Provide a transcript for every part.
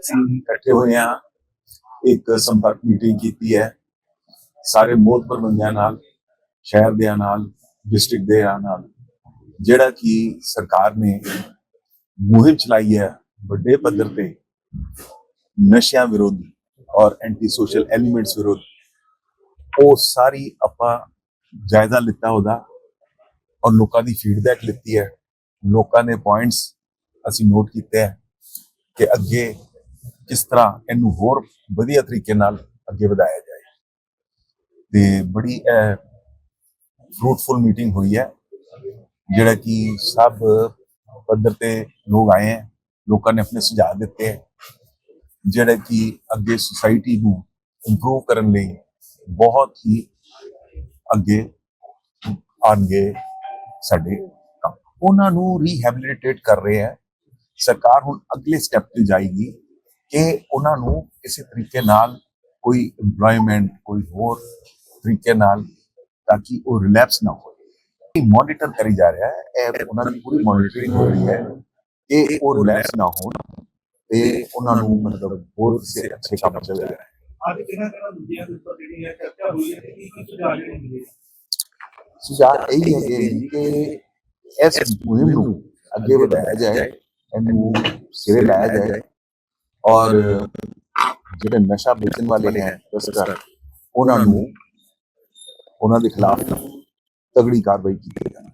ਅਸੀਂ ਇਕੱਠੇ ਹੋਏ ਹਾਂ। ਇੱਕ ਸੰਪਰਕ ਮੀਟਿੰਗ ਕੀਤੀ ਹੈ। ਸਾਰੇ ਮੋਹਤਬਰ ਬੰਦਿਆਂ ਨਾਲ, ਸ਼ਹਿਰ ਦੇ ਨਾਲ ਡਿਸਟ੍ਰਿਕਟ ਦੇ ਨਾਲ, ਜਿਹੜਾ ਕਿ ਸਰਕਾਰ ਨੇ ਮੁਹਿੰਮ ਚਲਾਈ ਹੈ ਵੱਡੇ ਪੱਧਰ ਤੇ ਨਸ਼ਿਆਂ ਵਿਰੋਧੀ ਔਰ ਐਂਟੀ ਸੋਸ਼ਲ ਐਲੀਮੈਂਟਸ ਵਿਰੋਧ, ਉਹ ਸਾਰੀ ਆਪਾਂ ਜਾਇਜ਼ਾ ਲਿੱਤਾ ਉਹਦਾ ਔਰ ਲੋਕਾਂ ਦੀ ਫੀਡਬੈਕ ਲਿੱਤੀ ਹੈ। ਲੋਕਾਂ ਨੇ ਪੁਆਇੰਟਸ ਅਸੀਂ ਨੋਟ ਕੀਤੇ ਹੈ ਕਿ ਅੱਗੇ ਕਿਸ ਤਰ੍ਹਾਂ ਇਹਨੂੰ ਹੋਰ ਵਧੀਆ ਤਰੀਕੇ ਨਾਲ ਅੱਗੇ ਵਧਾਇਆ ਜਾਏ। ਤੇ ਬੜੀ ਫਰੂਟਫੁਲ ਮੀਟਿੰਗ ਹੋਈ ਹੈ, ਜਿਹੜਾ ਕਿ ਸਭ ਪੱਧਰ ਤੇ ਲੋਕ ਆਏ ਹੈ, ਲੋਕਾਂ ਨੇ ਆਪਣੇ ਸੁਝਾਅ ਦਿੱਤੇ ਹੈ, ਜਿਹੜਾ ਕਿ ਅੱਗੇ ਸੁਸਾਇਟੀ ਨੂੰ ਇੰਪਰੂਵ ਕਰਨ ਲਈ ਬਹੁਤ ਹੀ ਅੱਗੇ ਆਣਗੇ ਸਾਡੇ ਕੰਮ। ਉਹਨਾਂ ਨੂੰ ਰੀਹੈਬਿਲਿਟੇਟ ਕਰ ਰਹੇ ਹੈ। ਸਰਕਾਰ ਹੁਣ ਅਗਲੇ ਸਟੈਪ ਤੇ ਜਾਏਗੀ। ਕਿ ਉਹਨਾਂ ਨੂੰ ਕਿਸੇ ਤਰੀਕੇ ਨਾਲ ਕੋਈ EMPLOYMENT ਕੋਈ ਹੋਰ ਤਰੀਕੇ ਨਾਲ ਤਾਂ ਕਿ ਉਹ ਰਿਲੈਪਸ ਨਾ ਹੋਵੇ ਮੋਨੀਟਰ ਕਰੀ ਜਾ ਰਿਹਾ ਹੈ। ਇਹ ਉਹਨਾਂ ਦੀ ਪੂਰੀ ਮੋਨੀਟਰਿੰਗ ਹੋ ਰਹੀ ਹੈ ਕਿ ਉਹ ਰਿਲੈਪਸ ਨਾ ਹੋਣ ਤੇ ਉਹਨਾਂ ਨੂੰ ਮਤਲਬ ਹੋਰ ਕਿਸੇ ਅੱਛੇ ਕੰਮ ਚ ਲਗਾਇਆ ਅੱਜ ਕਿਹਨਾਂ ਕਿਹਨਾਂ ਦੂਜਿਆਂ ਦੇ ਉੱਪਰ ਜਿਹੜੀ ਹੈ ਚਰਚਾ ਹੋਈ ਹੈ ਕੀ ਕੀ ਸੁਝਾਅ ਜਿਹੜੇ ਮਿਲੇ ਸੁਝਾਅ ਇਹ ਹੈ ਕਿ ਇਸ ਮੁਹਿੰਮ ਨੂੰ ਅੱਗੇ ਵਧਾਇਆ ਜਾਏ ਇਹਨੂੰ ਸਿਰੇ ਲਾਇਆ ਜਾਏ। ਔਰ ਜਿਹੜੇ ਨਸ਼ਾ ਵੇਚਣ ਵਾਲੇ ਹੈ ਤਸਕਰ ਉਹਨਾਂ ਨੂੰ ਉਹਨਾਂ ਦੇ ਖਿਲਾਫ ਤਗੜੀ ਕਾਰਵਾਈ ਕੀਤੀ ਜਾਏ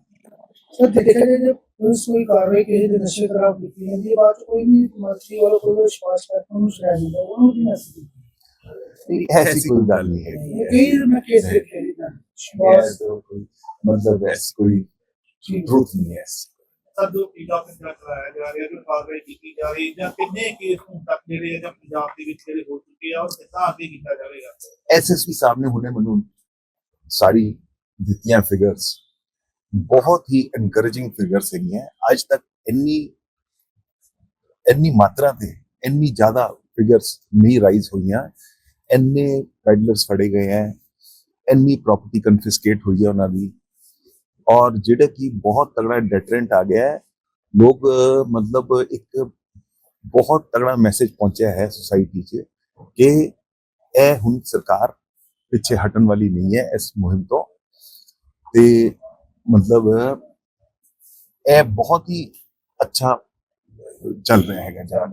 ਸਰ ਦੇਖਿਆ ਜਾਏ ਜੇ ਪੁਲਿਸ ਕੋਈ ਕਾਰਵਾਈ ਕਿਸੇ ਦੇ ਨਸ਼ੇ ਖਰਾਬ ਕੀਤੀ ਜਾਂਦੀ ਹੈ ਬਾਅਦ 'ਚ ਕੋਈ ਵੀ ਮਰਜ਼ੀ ਵਾਲਾ ਕੋਈ ਵਿਸ਼ਵਾਸ ਕਰਤਾ ਉਹਨੂੰ ਸ਼ਰਾਬ ਦਿੰਦਾ ਉਹਨੂੰ ਕੀ ਮੈਸੇਜ ਨਹੀਂ, ਐਸੀ ਕੋਈ ਗੱਲ ਨਹੀਂ ਹੈ ਕਈ ਮੈਂ ਕੇਸ ਦੇਖੇ ਜੀ ਨਾ ਵਿਸ਼ਵਾਸ ਮਤਲਬ ਐਸੀ ਕੋਈ ਟਰੂਥ ਨਹੀਂ ਹੈ ਸਭ ਜੋ ਪੀੜਾ ਪਿੰਡਾ ਕਰਾਇਆ ਜਾ ਰਿਹਾ ਜੋ ਕਾਰਵਾਈ ਕੀਤੀ ਜਾ ਰਹੀ ਹੈ ਜਾਂ ਕਿੰਨੇ ਕੇਸ ਹੁਣ ਤੱਕ ਜਿਹੜੇ ਆ ਜਾਂ ਪੰਜਾਬ ਦੇ ਵਿੱਚ ਜਿਹੜੇ ਹੋ ਚੁੱਕੇ ਆ ਔਰ ਕਿੱਦਾਂ ਅੱਗੇ ਕੀਤਾ ਜਾਵੇਗਾ ਐਸਐਸਪੀ ਸਾਹਿਬ ਨੇ ਹੁਣੇ ਮੈਨੂੰ ਸਾਰੀ ਦਿੱਤੀਆਂ ਫਿਗਰਸ ਬਹੁਤ ਹੀ ਐਨਕਰੇਜਿੰਗ ਫਿਗਰਸ ਹੈਗੀਆਂ ਅੱਜ ਤੱਕ ਇੰਨੀ ਇੰਨੀ ਮਾਤਰਾ ਤੇ ਇੰਨੀ ਜ਼ਿਆਦਾ ਫਿਗਰਸ ਨਹੀਂ ਰਾਈਜ਼ ਹੋਈਆਂ ਇੰਨੇ ਪੈਡਲਰਸ ਫੜੇ ਗਏ ਹੈ ਇੰਨੀ ਪ੍ਰਾਪਰਟੀ ਕਨਫਿਸਕੇਟ ਹੋਈ ਹੈ ਉਹਨਾਂ ਦੀ ਔਰ ਜਿਹੜੇ ਕਿ ਬਹੁਤ ਤਗੜਾ ਡੈਟਰੈਂਟ ਆ ਗਿਆ ਹੈ ਲੋਕ ਅਹ, ਮਤਲਬ ਇੱਕ ਬਹੁਤ ਤਗੜਾ ਮੈਸੇਜ ਪਹੁੰਚਿਆ ਹੈ ਸੁਸਾਇਟੀ 'ਚ ਕਿ ਇਹ ਹੁਣ ਸਰਕਾਰ ਪਿੱਛੇ ਹਟਣ ਵਾਲੀ ਨਹੀਂ ਹੈ ਇਸ ਮੁਹਿੰਮ ਤੋਂ ਤੇ ਮਤਲਬ ਇਹ ਬਹੁਤ ਹੀ ਅੱਛਾ ਚੱਲ ਰਿਹਾ ਹੈਗਾ ਜਿਹੜਾ